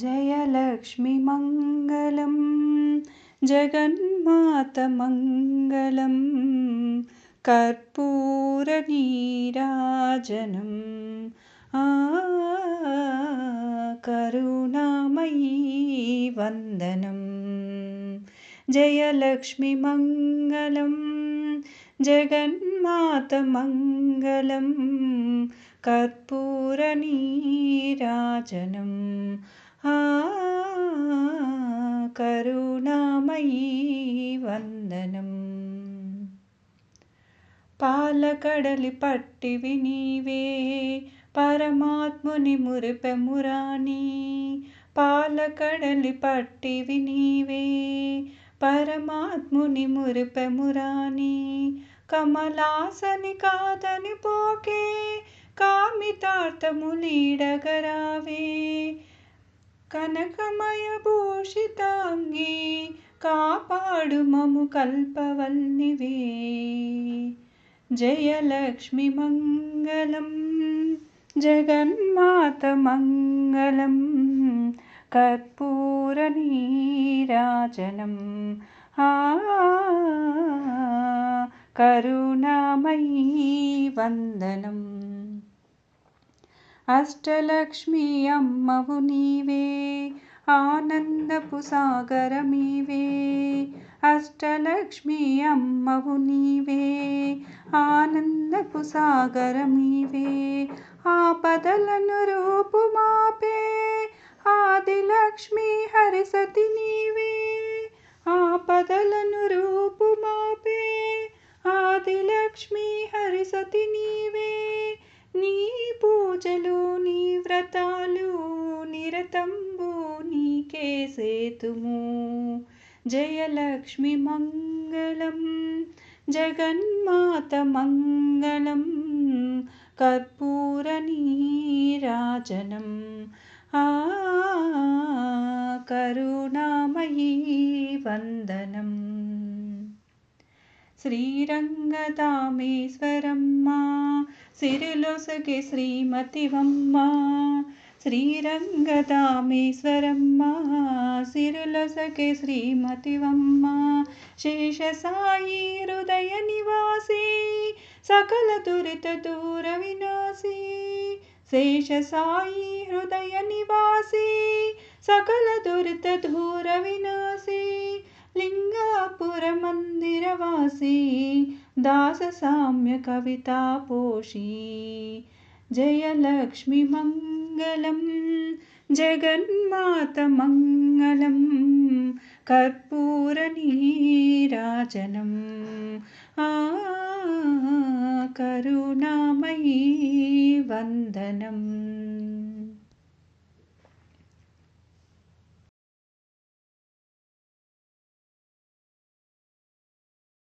जयलक्ष्मीमङ्गलं जगन्मातमङ्गलं कर्पूरनीराजनम्। करुणामयी वन्दनं जयलक्ष्मीमङ्गलं जगन्मातमङ्गलं कर्पूरनीराजनम् కరుణామయీ వందనం. పాలకడలి పట్టివి నీవే పరమాత్ముని మురిపెమురాని పాలకడలి పట్టివి నీవే పరమాత్ముని మురిపెమురాని కమలాసని కాదని పోకే కామితార్థములీడగరావే కనకమయభూషితాంగి కాపాడు మము కల్పవల్లివే. జయలక్ష్మి మంగళం జగన్మాత మంగళం కర్పూరనీరాజనం కరుణామయీ వందనం. అష్టలక్ష్మి అమ్మవు నీవే ఆనందపు సాగరమీవే. అష్టలక్ష్మి అమ్మవు నీవే ఆనందపు సాగరమీవే. ఆపదలను రూపుమాపే ఆదిలక్ష్మి హరిసతి నీవే. ఆపదలను రూపుమాపే ఆదిలక్ష్మి హరిసతి నీవే. నిరతంబు నీకే సేతుము जयलक्ष्मीमङ्गलं जगन्मातमङ्गलं कर्पूरनीराजनम् करुणामयी वन्दनम् శ్రీరంగదామేశ్వరమ్మ సిరిలొసగి శ్రీమతివమ్మ श्रीरङ्गतामेश्वरम्मा सिरुलसके श्रीमति अम्मा हृदयनिवासी सकलदुरितदूरविनाशी दुर्तदूरविनाशी हृदयनिवासी सकलदुरितदूरविनाशी लिङ्गापुरमन्दिरवासी दाससाम्यकवितापोषी जयलक्ष्मीमङ्गलं जगन्मातमङ्गलं कर्पूरनीराजनम्। आ करुणामयी वन्दनम्।